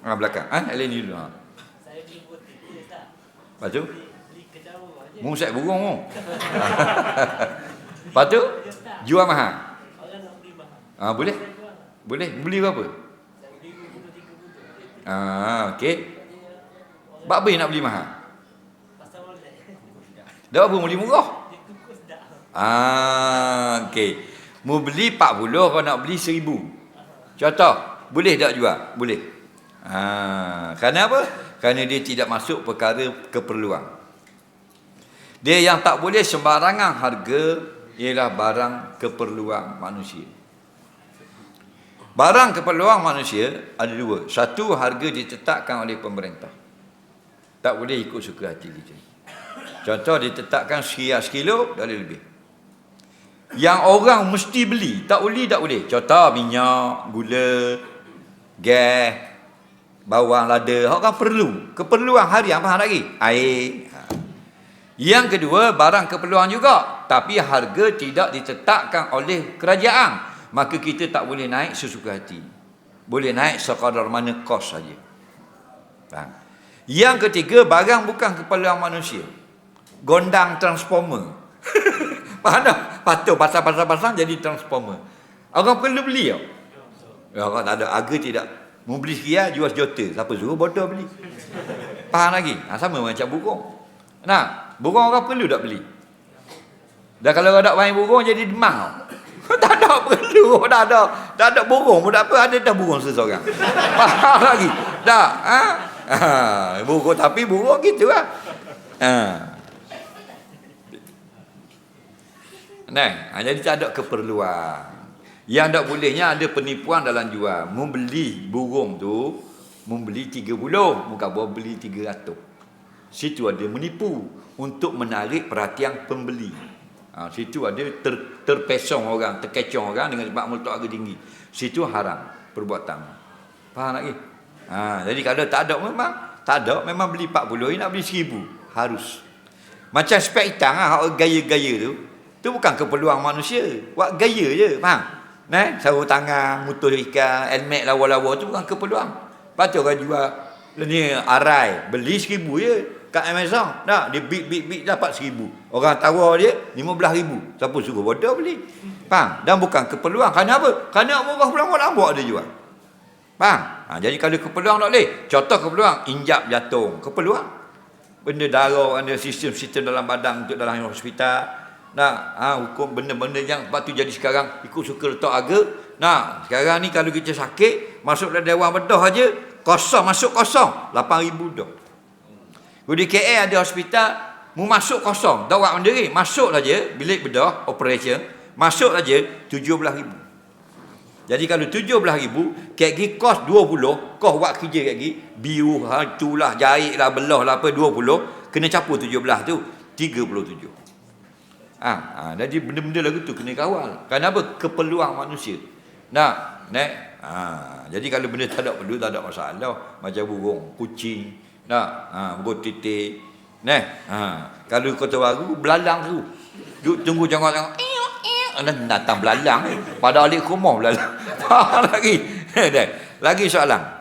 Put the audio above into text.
Ah belakang. Ah ha? ni dulu. Ha. Saya beli je tak? Lepas tu Beli, beli kedai bawah je. Musik burung tu. Lepas tu Ya tak? jual mahal. Orang nak beli mahal. Ah boleh? Jual. Boleh. Beli berapa? Saya beli. Ah okey. Bak apa nak beli mahal? Pasal boleh. Dah apa beli murah? Ah okey. Mu beli 40 kau nak beli 1000. Contoh, boleh tak jual? Boleh. Ah, kerana apa? Kerana dia tidak masuk perkara keperluan. Dia yang tak boleh sembarangan harga ialah barang keperluan manusia. Barang keperluan manusia ada dua. Satu harga ditetapkan oleh pemerintah. Tak boleh ikut suka hati kita. Contoh ditetapkan sekian kilo dah lebih. Yang orang mesti beli, tak boleh tak boleh. Contoh minyak, gula, gas, bawang lada, orang perlu. Keperluan harian apa lagi? Air. Ha. Yang kedua, barang keperluan juga, tapi harga tidak ditetapkan oleh kerajaan. Maka kita tak boleh naik sesuka hati. Boleh naik sekadar mana kos saja. Faham? Yang ketiga, barang bukan keperluan manusia. Gondang transformer. Faham tak? Patut pasang-pasang-pasang jadi transformer. Orang perlu beli tau. Ya, tak ada. Harga tidak. Mau beli sekian, jual sejuta. Siapa suruh bodoh beli? Faham lagi? Ha, sama macam burung. Nah, burung orang perlu tak beli? Dan kalau ada main burung jadi demam. tau. tak ada perlu. Tak ada. Tak ada burung pun tak apa. Ada dah burung seseorang. Faham lagi? Tak. Ha? Ha, burung tapi burung gitu lah. Ha. Nah, ha, jadi tak ada keperluan. Yang tak bolehnya ada penipuan dalam jual. Membeli burung tu, membeli 30, muka buah beli 300. Situ ada menipu untuk menarik perhatian pembeli. Ha, situ ada ter, terpesong orang, terkecoh orang dengan sebab meletak harga tinggi. Situ haram perbuatan. Faham lagi? Ha, jadi kalau tak ada memang, tak ada memang beli 40, ini nak beli 1000. Harus. Macam spek hitam lah, gaya-gaya tu. Tu bukan keperluan manusia. Buat gaya je, faham? Nah, sarung tangan, mutus ikan, helmet lawa-lawa tu bukan keperluan. Patut orang jual ni arai, beli seribu je kat Amazon. Nah, dia big big big dapat seribu. Orang tawar dia lima belas ribu. Siapa suruh bodoh beli? Faham? Dan bukan keperluan. Kerana apa? Kerana murah pulang orang buat dia jual. Faham? Ha, jadi kalau keperluan tak boleh. Contoh keperluan, injap jantung. Keperluan. Benda darah, ada sistem-sistem dalam badan untuk dalam hospital. Nah, ha, hukum benda-benda yang sebab tu jadi sekarang ikut suka letak harga. Nah, sekarang ni kalau kita sakit, masuk dalam dewan bedah aja, kosong masuk kosong, 8000 dah. Di KL ada hospital, mu masuk kosong, tak buat mandiri, masuk saja bilik bedah operation, masuk saja 17000. Jadi kalau 17000, kek gi kos 20, kos buat kerja kek gi, biu ha itulah jahit lah belah lah apa 20, kena capur 17 tu 37. Ha, ha, jadi benda-benda lagu tu kena kawal. Kenapa? Keperluan manusia. Nah, nek. Ha, jadi kalau benda tak ada perlu tak ada masalah. Macam burung, kucing, nah, ha, burung titik. Nek. Ha, kalau kota baru belalang tu. Duk tunggu jangan jangan. Dan datang belalang. Pada alik rumah belalang. lagi. Lagi soalan.